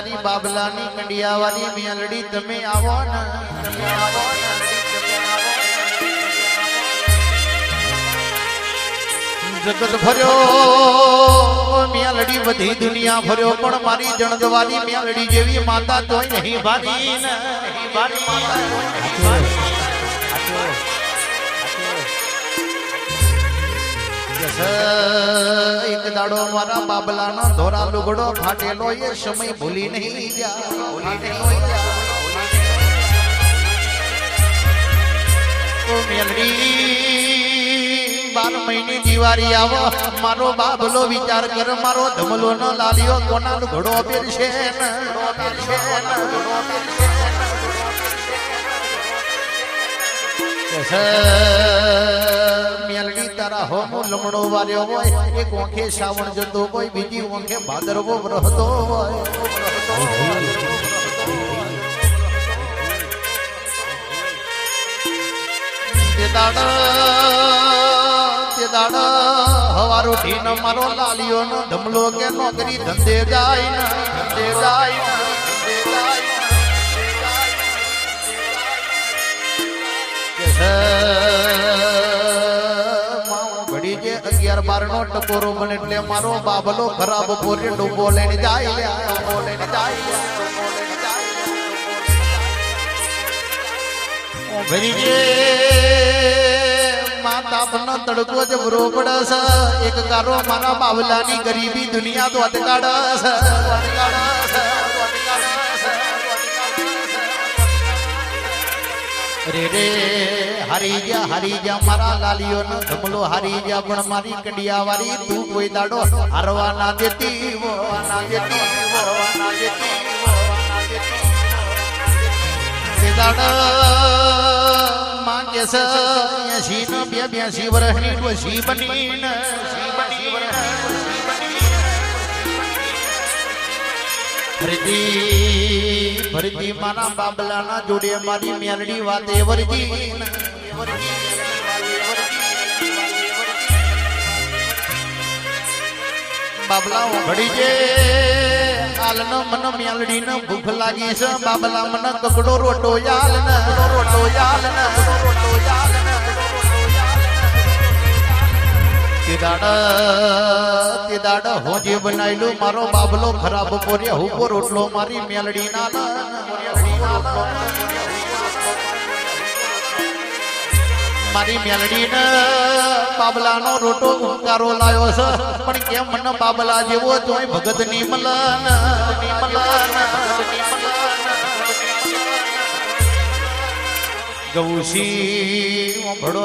મારી બાબલાની કંડિયાવાળી મેલડી તમે આવો ને. તમે આવો ને. તમે આવો ને. જગત ફર્યો મેલડી બધી દુનિયા ફર્યો પણ મારી જણદવાલી મેલડી જેવી માતા તોય નહીં ને. નહીં ભારી માતા એક દાડો મારા બાબલાનો ધોરા લુગડો ફાટેલો એ સમય ભૂલી નહીં બાર મહિને દિવાળી આવો. મારો બાબલો વિચાર કર મારો ધમલો ન લાલિયો કોના ઘોડો પહેરશે ઘોડો પહેરશે ને, પહેરશે મેલડી તારા હોમો લમણો વાર્યો હોય, એક ઓંખે શ્રાવણ જતો હોય, બીજી ઓંખે ભાદરવો રહતો હોય. તે દાડા તે દાડા, હવાર ઉઠીને મારો લાલિયો નો ધમલો કે નોકરી ધંધે જાય ધંધે જાય ઘડી જે અગિયાર બાર નો ટકોરો એટલે મારો બાબલો ખરાબ પોરે ડૂબો લઈને જાય લઈને તડકો જ રોકડસ એક કારો મારા બાવલાની ગરીબી દુનિયા તો અટકાડસ, અટકાડસ, રે રે. હારી જા હારી જા મારા લાલીઓ નો ધમલો હારી જા પણ મારી કડિયા વાળી તું કોઈ દાડો હારવા ના દેતી વો ના દેતી વો ના દેતી વો ના દેતી દાડા માંગે છે એસી નો બે બ્યાસી વર્ષની ડોશી બનીને ફરીથી ફરીથી મારા બાબલાના જોડે મારી મેલડી વાતે વરજી. બાબલા ઘડી જે આલનો મન મેલડી ને ભૂખ લાગી છે. બાબલા મન કકડો રોટો યાલ ને રોટો યાલ ને રોટો યાલ ને તે દાડા હોજે બનાવેલું મારો બાબલો ખરાબ પોરે હુપો રોટલો મારી મેલડી મારી મેલડી ને બાબલાનો રોટો ઉપકારો લાયો છે. પણ કેમ મને બાબલા જેવો, તોય ભગતની મલન. ઓંભળો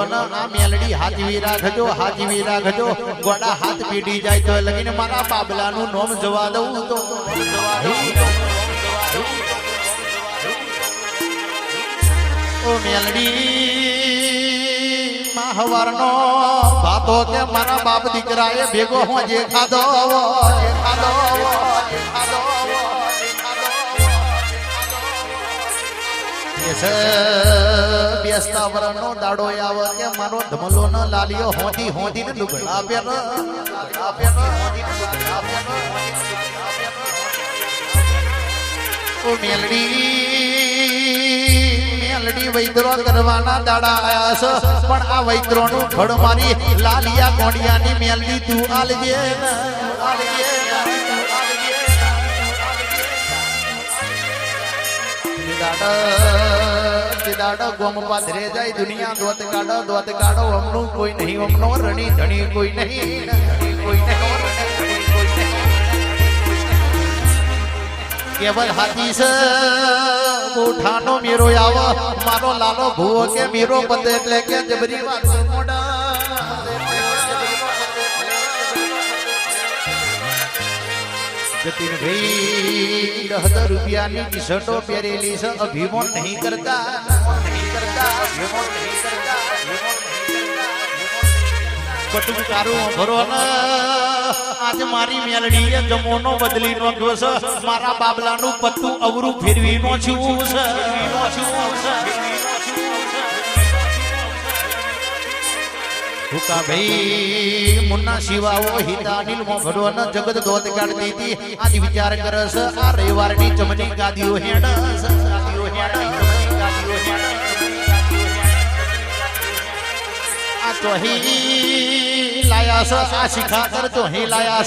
મેલડી હાજવી રાખજો હાજવી રાખજો ગોડા હાથ પીડી જાય તો લગીને મારા બાબલાનું નોમ જવા દઉં તો. ઓ મેલડી માં ભાતો મારા બાપ દીકરાએ ભેગો હું જે ખાધો ખાધો વરનો દાડો આવે કે મારો ધમલો લાલિયો હોધી હોધી વૈદ્રો કરવાના દાડા આયા છે. પણ આ વૈદ્રો નું ઘડ મારી લાલિયા કોડિયાની મેલડી તું આલજે આલજે દાડો ગોમ પાધરે જાય દુનિયા, દોત કાઢો દોત કાઢો હમણું કોઈ નહીં હમણો રણી ધણી કોઈ નહીં કોઈ કેવલ હાથી છે આવો, મારો લાલો ભૂવો કે મીરો પતે, એટલે કે જબરી વાત રૂપિયાની ટી પહેરેલી છે. નહીં કરતા. આજ મારી મેલડીએ જમોનો બદલી નો છે. મારા બાબલાનું પત્તું અવરું ફેરવી નો છું છે. ભૂકા ભાઈ, મુન્ના શિવાઓ હિતા નીલ મોઘડો ન જગત દોત કાઢતી હતી આજ વિચાર કરસ, આ રવિવારની ચમની ગાદીઓ હેડસ ગાદીઓ હેડસ આ ચોહી લાયા છે આ શિખાતર ચોહી લાયા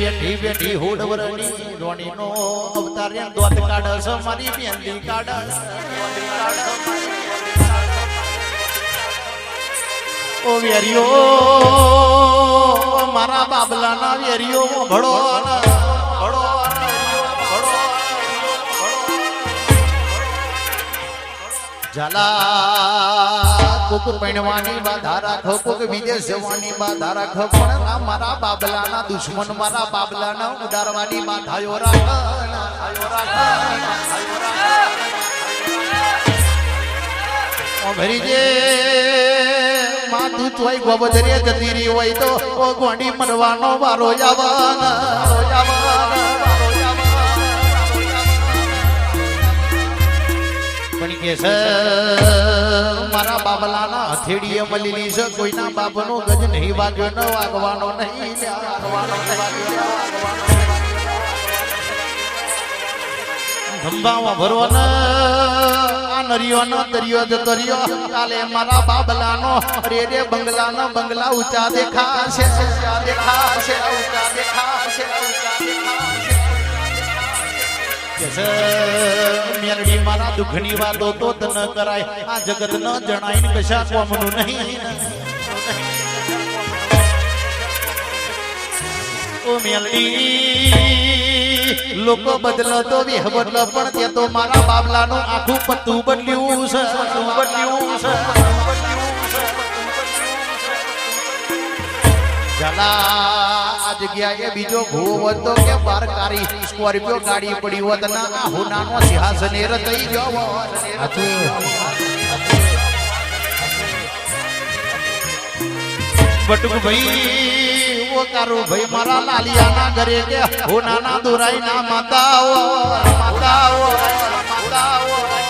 બેઠી બેઠી હોડવરની રોણી અવતાર દોત કાઢસ, મારી બેંદી કાઢસ. ઓ વેરિયો મારા બાબલાના વેરિયો ભળો ભળો કોક પૈણવાની બાધા રાખો કોક વિદેશ જવાની બાધા રાખો પણ આ મારા બાબલાના દુશ્મન, મારા બાબલાના ઉડાડવાની બાધાયો રાખ બાધાયો રાખ. ભરીજે, માથું ચોય ગોબધરે જતી રહી હોય તો ગોંડી મરવાનો વારો જવાના પણ કે છે. મારા બાબલાના હથેડીએ મળેલી છે. કોઈના બાપનો ગજ નહીં વાગ્યો ન વાગવાનો નહીં લ્યા, ભરવો ન. આ નરિયો દરિયો કાલે મારા બાબલાનો બંગલા ઊંચા ઊંચા દેખાશે. દુઃખની વાતો તો તન કરાય. આ જગત ન જણાય ને કશા નહીં. ઓ મેલડી, લોકો બદલો તો વેહ બદલો, પણ તે તો મારા બાબલાનું આખું પત્તું બદલ્યું છે બદલ્યું છે આ જગ્યાએ બીજો ભૂવો હતો કે બારકારી સ્કોર્પિયો ગાડી પડી હોત ના આ હુનાનો સિંહાસન એ રતઈ ગયો બટુક ભાઈ ઓ કારો ભાઈ મારા લાલિયાના ઘરે કે હુનાના દોરાઈ ના માતાઓ માતાઓ માતાઓ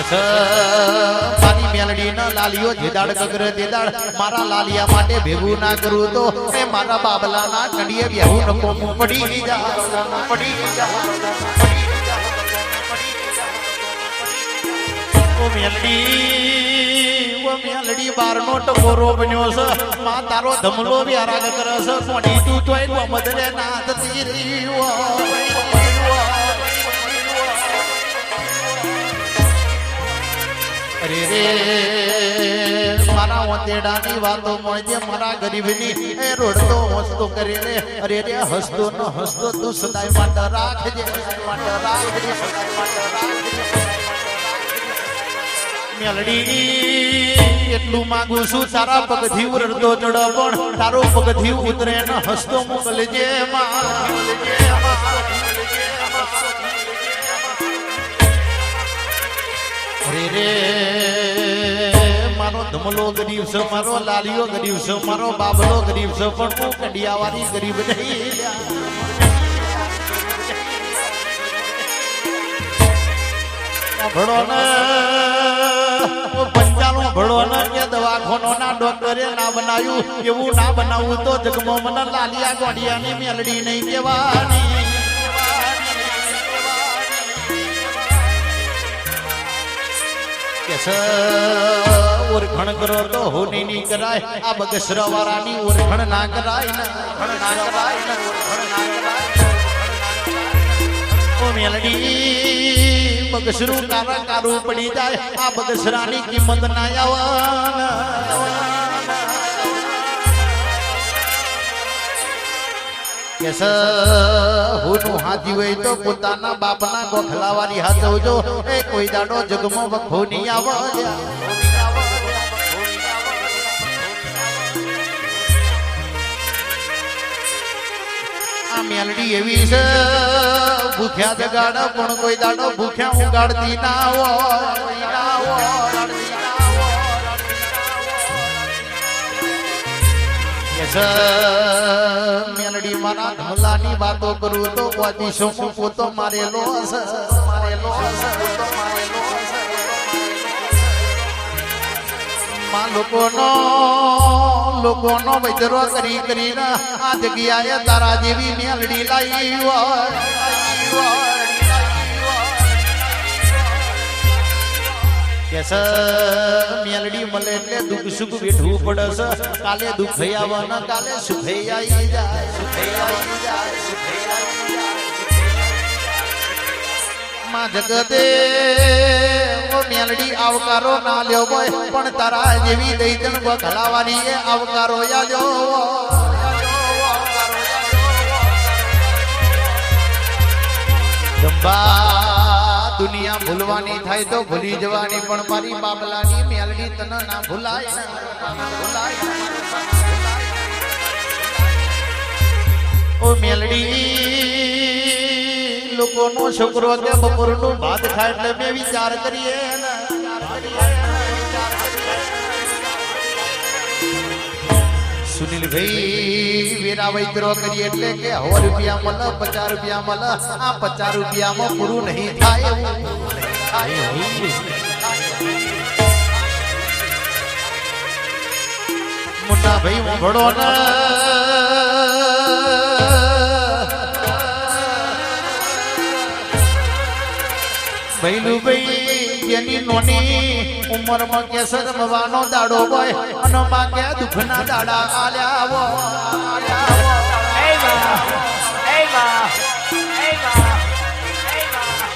મારી મેલડી ના લાલિયો જેદાડ ગગરે જેદાડ મારા લાલિયા માટે ભેગું ના કરું તો એ મારા બાબલા ના કડીએ બેહું નકો પડી જા પડી જા મેલડી, ઓ મેલડી ટકોરો બન્યો છે. અરે રે. મારા ઓંદેડાની વાતો મોજે મારા ગરીબની એ રોડતો હસતો કરે રે. અરે રે, હસતો ન હસતો તું સદાય માટે રાખજે. માટે રાખજે, સદાય માટે રાખજે. મેલડી એટલું માંગુ છું, તારા પગથી ઉરડતો ચડો પણ તારો પગથી ઉતરે ન, હસતો મોકલજે માં. અરે મારો ધમલો ગરીબ છે મારો લાલિયો ગરીબ છે મારો બાબલો ગરીબ છે પણ હું ગરીબ નહીં ભણો ને પંચાલો ભણો ના ડોક્ટરે ના બનાવ્યું. એવું ના બનાવવું તો જગમો મને લાલિયા ગોડિયાની મેલડી નહીં કહેવાની. કે ઓરખણ કરો તો હોની ની કરાય, આ બગસરા વાળાની ઓરખણ ના કરાય ના કરાય ઓ મેલડી, બગસરું કારા કારું પડી જાય, આ બગસરાની કિંમત ના આવવાના છે હાથી હોય તો પોતાના બાપના ગોખલાવાળી હાથવજો એ કોઈ દાડો જગમો વખો નહીં આવવા આ મેલડી એવી છે, ભૂખ્યા જગાડ પણ કોઈ દાડો ભૂખ્યા ઉગાડતી ના હોય. મેલડી મારા ધમલાની વાતો કરું તો મારેલો હશે. પોતો મારેલો માં લોકોનો લોકોનો વૈદરો કરી કરીને આ જગ્યાએ તારા જેવી મેલડી લાવી હોય. મેલડી મળે એટલે દુઃખ સુખ વેઠવું પડે છે કાલે દુઃખ આવવાના, કાલે સુખે આવી જાય મેલડી આવકારો ના લ્યો બોય પણ તારા જેવી દૈતન ઘલાવાની એ આવકારો યાજો જંબા દુનિયા ભૂલવાની થાય તો ભૂલી જવાની, પણ મારી બાબલાની મેલડી તને ના. ભૂલાય. ઓ મેલડી, લોકોનો છોકરો કે બપોરનું ભાત ખાય એટલે મેં વિચાર કરીએ. ને. સુનિલભાઈ વેરા વૈતરો કરી એટલે કે સો રૂપિયા મળે પચાસ રૂપિયા મળે આ પચાસ રૂપિયામાં પૂરું નહીં થાય. મોટા ભાઈ ભણો ને ભૈલું ભાઈ એની નોની ઉંમરમાં કે શરમવાનો દાડો હોય અને માં કે દુઃખના દાડા આલ્યા આવો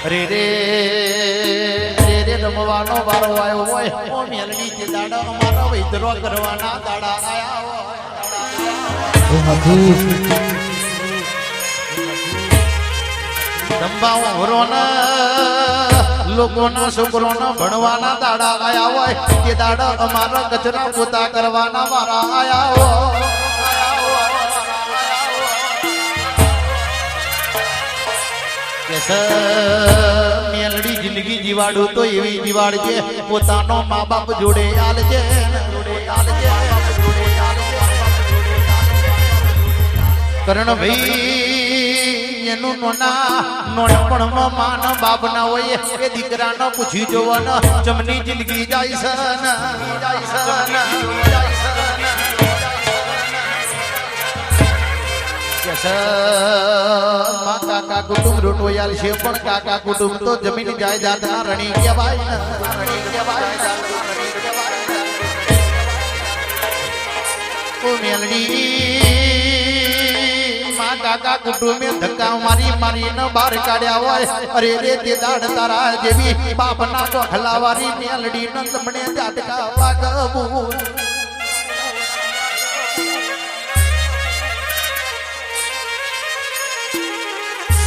રે રે રે રે રમવાનો વારો આવ્યો હોય ઓ મેલડી જે દાડા અમારો વૈદરો કરવાના દાડા આયા હોય. સંભાવ હોરોના લોકોના છોકરોના ભણવાના દાડા આયા હોય તે દાડા અમારા કચરા પોતા કરવાના મારા આયા હોય કે સર મેલડી જિંદગી જીવાડું તો એવી જીવાડજે પોતાનો મા બાપ જોડે આલજે જોડે આલજે જોડે આલજે કરણ ભાઈ એનું નોના નોનપણમાં માન બાપ ના હોય એ દીકરાનો પૂછી જોવાનો, જમની જિંદગી જાય સન કાકા કુટુંબ રોટોયાલ છે, પણ કાકા કુટુંબ તો જમીન જાયદાદ ના રણી કહેવાય રણી કહેવાય મેલડી કાકા કુટુંબે ધક્કા મારી મારી ન બહાર કાઢ્યા હોય. અરે રે, તે દાડ તારા જેવી બાપના તો ખલાવારી મેલડી ન તમને જાટકા વાગવું.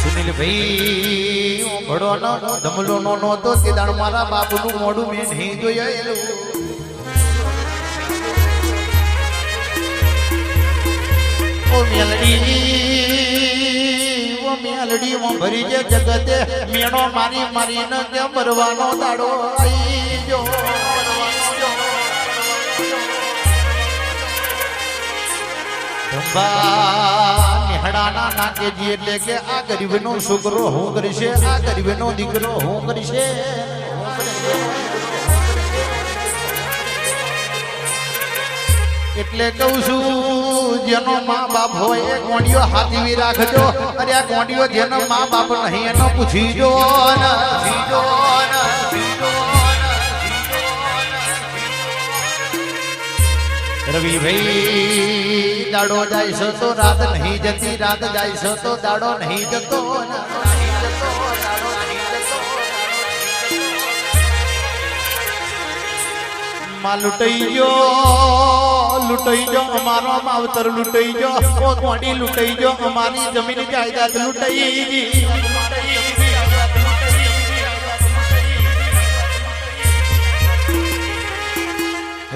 સુનિલ ભાઈ હું નો ધમલો નો તો તે દાડ મારા બાપનું મોઢું મેં નહીં જોયેલું. મારી મારી ન કે મરવાનો દાડો આઈ જો નિહડાના એટલે કે આ ગરીબનો છોકરો હું કરશે, આ ગરીબનો દીકરો હું કરશે? એટલે કહું છું જેનો મા બાપ હોય એ કોંડીઓ હાથવી રાખજો અરે આ કોંડીઓ જેનો મા બાપ નહીં એનો પૂછી જો ને, પૂછી જો ને, પૂછી જો ને. રવિભાઈ દાડો જાય છે તો રાત નહીં જતી રાત જાય છે તો દાડો નહીં જતો ને, નહીં જતો, દાડો નહીં જતો. માં લૂંટાઈ ગયો લૂંટાઈ ગયો, અમારો માવતર લૂંટાઈ ગયો ઓ કોડી લૂંટાઈ ગયો, અમારી જમીન જાયદાદ લૂંટાઈ ગઈ.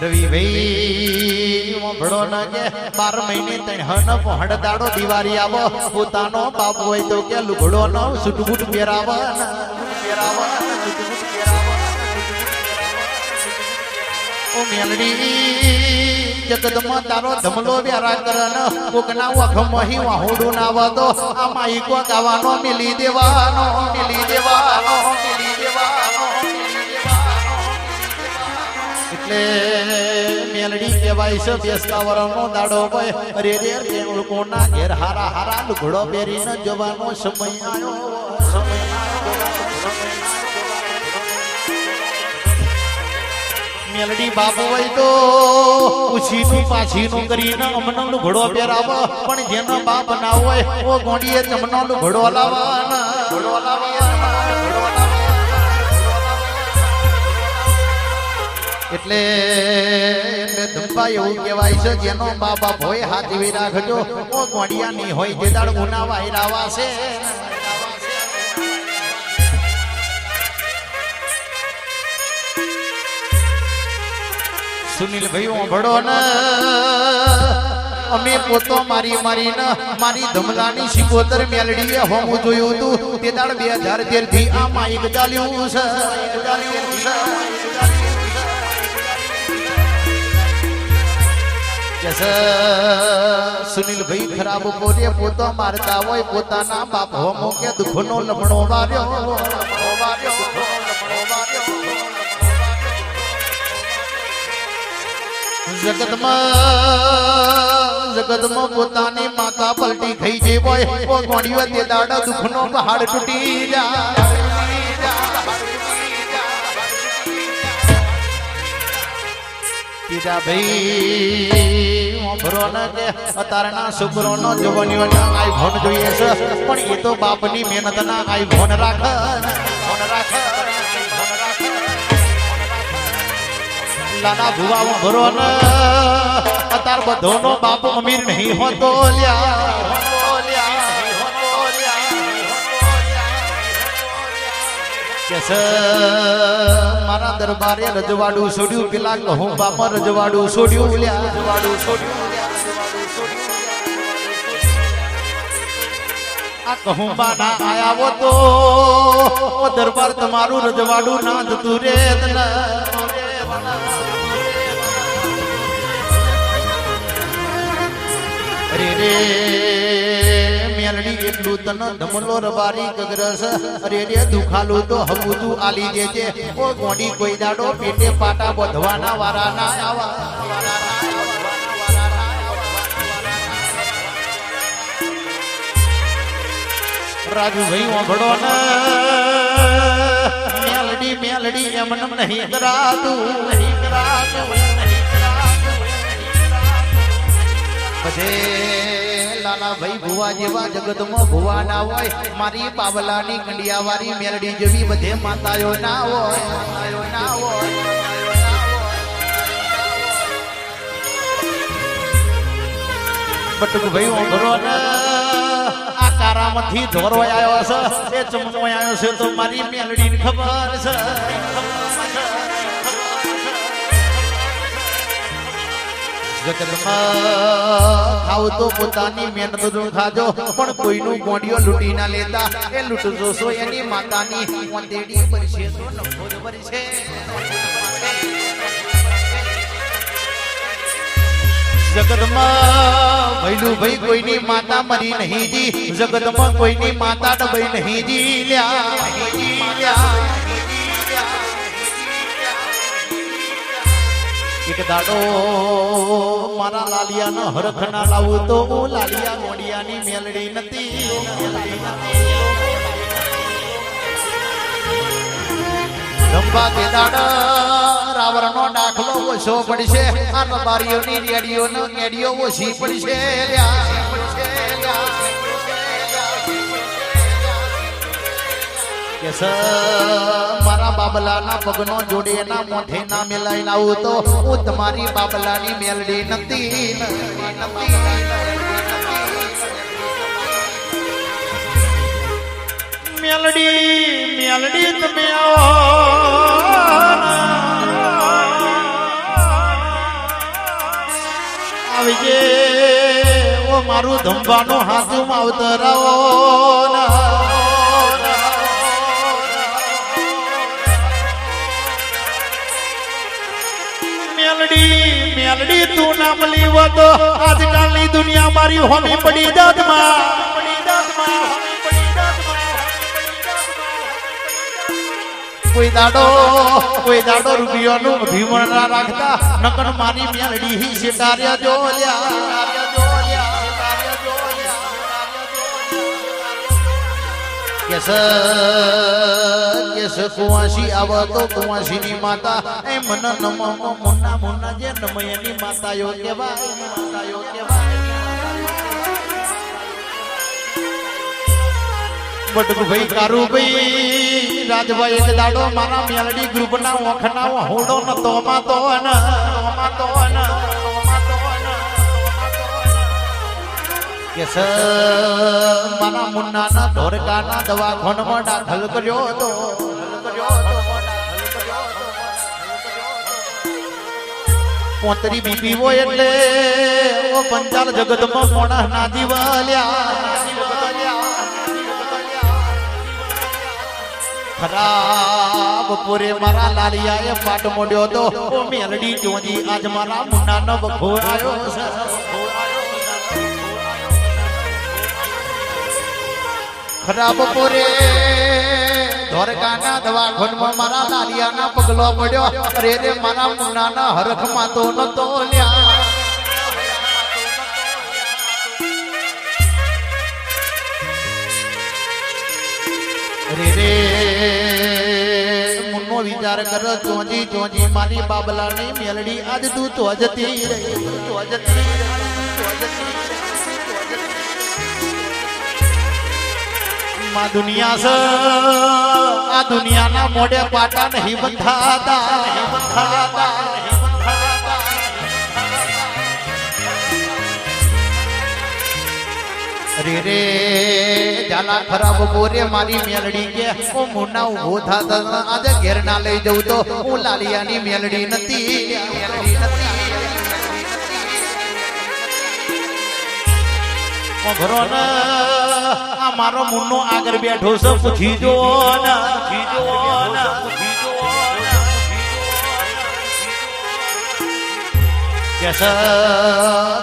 રવિભાઈ ભડો ન કે બાર મહિને ત્રણ પહોંડ દાડો દિવાળી આવો. પોતાનો બાપ હોય તો કે લુગડો નો સુટબુટ પહેરાવો પહેરાવો સુટબુટ પહેરાવો ઓ મેલડી જગતમાં તારો ધમલો વ્યારા કોકના વખમહી વાહુડું ના વાદો આ મિલી દેવાનો એટલે મેલડી કહેવાય છે, બેસતા વરણનો દાડો હોય. અરે રે તે લોકોના ઘેર હારા હારા લુઘડો પહેરીને જવાનો સમય આવ્યો સમય મેલડી બાપુ હોય તો ઉછીનું પાછીનું કરીને અમને ઘોડો પહેરાવો. પણ જેનો બાપ ના હોય, ઓ ગોંડીએ લુગડો ઘોડો ઘોડો એટલે એટલે એવું કહેવાય છે, જેનો મા બાપ હોય, હાથ રાખજો ઓ ગોંડિયા ની હોય જે દાડ ગુના વાયરાવા છે સુનિલ ભાઈ. ઓભળો ને અમે પોતો મારી મારી ને મારી ધમલાની શિકોતર મેલડીએ હોમું જોયું હતું તે દાડ બે હજાર તેરથી આ માઈક ચાલ્યું છે. સુનિલ સુનિલભાઈ ખરાબ પોતે પોતો મારતા હોય પોતાના બાપ હોમો કે દુઃખનો લમણો વાર્યો. જગતમાં જગતમાં પોતાની માતા પલટી થઈ જઈ હોય. દાડા દુઃખનો પહાડ તૂટી જાય. ભાઈ ઓભરો ને કે અતારના છોકરોનો જવાનીઓના આઈફોન જોઈએ છે. પણ એ તો બાપની મહેનતના આઈફોન રાખ ફોન રાખ લાલા ભુવા ભરો ને અતાર બધોનો બાપ અમીર નહીં હોતો લ્યા. મારા દરબારે રજવાડું છોડ્યું, પેલા કહું બાપા રજવાડું છોડ્યું લ્યા. રજવાડું છોડ્યું બાના આયા તો દરબાર, તમારું રજવાડું ના જતું રે અરે રે. મેલડી એટલું રે, દુખાલું તો આલી દેજે ઓ ગોડી કોઈ દાડો પેટે પાટા બોધવાના વારા ના. આવા મેલડી મેલડી એમ નહીં કરાતું. બધે લાલાભાઈ ભુવા જેવા જગતમાં ભુવા ના હોય. મારી પાવલાની કંડિયાવાળી મેલડી જેવી બધે માતાઓ ના હોય. માતાઓ ના હોય. માતાઓ ના ઓઘરો આ કારામાંથી ધોરો આવ્યો છે. એ ચમનો આવ્યો છે તો મારી મેલડીની ખબર છે. જગતમાં ખાવ તો પોતાની મહેનત પણ કોઈનું ગોંડિયો લૂંટી ના લેતા એ ભૈલું ભાઈ કોઈની માતા મરી નહીં જી જગતમાં કોઈની માતા ડબાઈ નહીં નહીં જી લ્યા, એક દાડો મારા લાલિયાનો હરખ ના લાવું તો હું લાલિયા મોડિયાની મેલડી નથી રંભા કે દાડા રાવણનો દાખલો ઓછો પડશે આ રબારીઓની રેડીઓનો રેડીઓ ઓછી પડશે લ્યા. કે મારા બાબલાના પગનો જોડે એના મોઢે ના મેલાઈ આવું તો હું તમારી બાબલાની મેલડી નથી. મેલડી મેલડી તમે આવી. જે, ઓ મારું ધંભાનું હાથું માવતરાવો મેલડી મેલડી તું નામ લીવો તો આજકાલની દુનિયા મારી હોમી પડી પડી જાતમાં કોઈ દાડો કોઈ દાડો રૂપિયાનું અભિમાન રાખતા નકર મારી મેલડી સિતાર્યા જો લ્યા કેસ કેસ કુવાસી તો માતા. એ મન જે નમયની રાજભાઈ, એક દાડો મારા મેલડી ગ્રુપ ના ઓખના હોડો નતો માતો ન કેસ મારા મુન્ના ના ધોરકા ના દવાખાનામાં દાખલ કર્યો હતો. પોતરી બીબી હોય એટલે ઓ પંચાલ જગતમાં મોણા ના ખરાબ પૂરે મારા લાલિયાએ પાટ મોડ્યો તો મેલડી જોજી આજ મારા મુન્ના નો બખો આવ્યો ખરાબ પૂરે. ધોરકાના દવાખાનમાં મારા લાલિયાના પગલો પડ્યો. અરે રે મારા મુનાના હરખમાં તો નતો લ્યા. અરે રે મુન્નો વિચાર કર ચોજી ચોજી મારી બાબલાની મેલડી આજ તું તો જતી રહી. તો જતી રહી તો જતી રહી, માં દુનિયા છે. આ દુનિયાના મોઢે પાટા નહીં બંધાતા રે રે જાલા ખરાબ બોરે મારી મેલડી કે હું મુના ઊભો થાતા આજે ઘેર ના લઈ જઉં તો હું લાલિયાની મેલડી નથી. મેલડી મારો મુન્નો આગળ બેઠો છે, પૂછી જો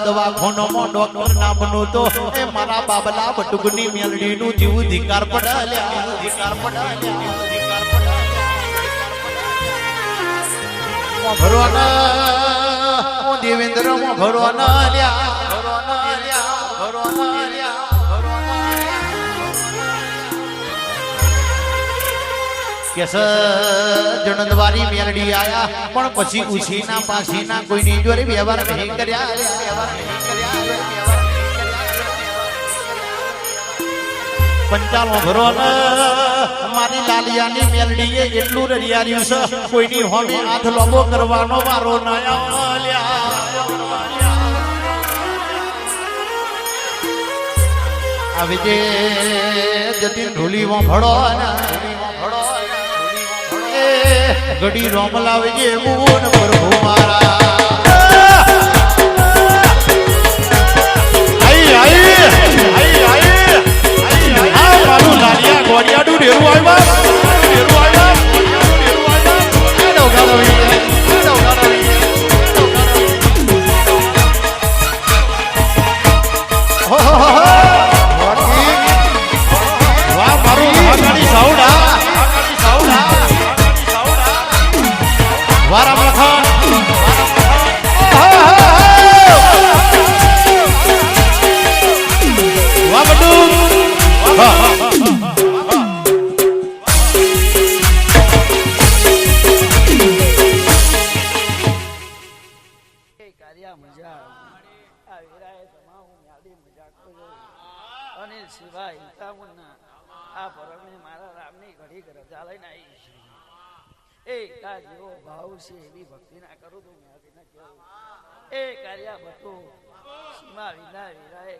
દવાખાનામાં ડોક્ટર ના તો એ મારા બાબલા બટુકની મેલડી નું જીવ ધિકાર પડાલ્યા ધિકાર પડાલ્યા. ધિકાર ભરો ના દેવેન્દ્રમાં ભરો ના કેસ જણદવારી મેલડી આયા, પણ પછી ઉછીના જોડે વ્યવહાર નહીં કર્યા વ્યવહાર નહીં કર્યા. પંચાલો ભરો મારી લાલિયાની મેલડીએ એટલું રડિયાર્યું છે, કોઈની હાથ લોબો કરવાનો મારો ના આવ્યો. આવી જે જતી ઢોલી ભળો ને ઘડી રોમ લાવજે મોન પ્રભુ મારા ગોડિયાડું ડેરું આવ્યા કરું બધું. સીમા વિના વીરાએ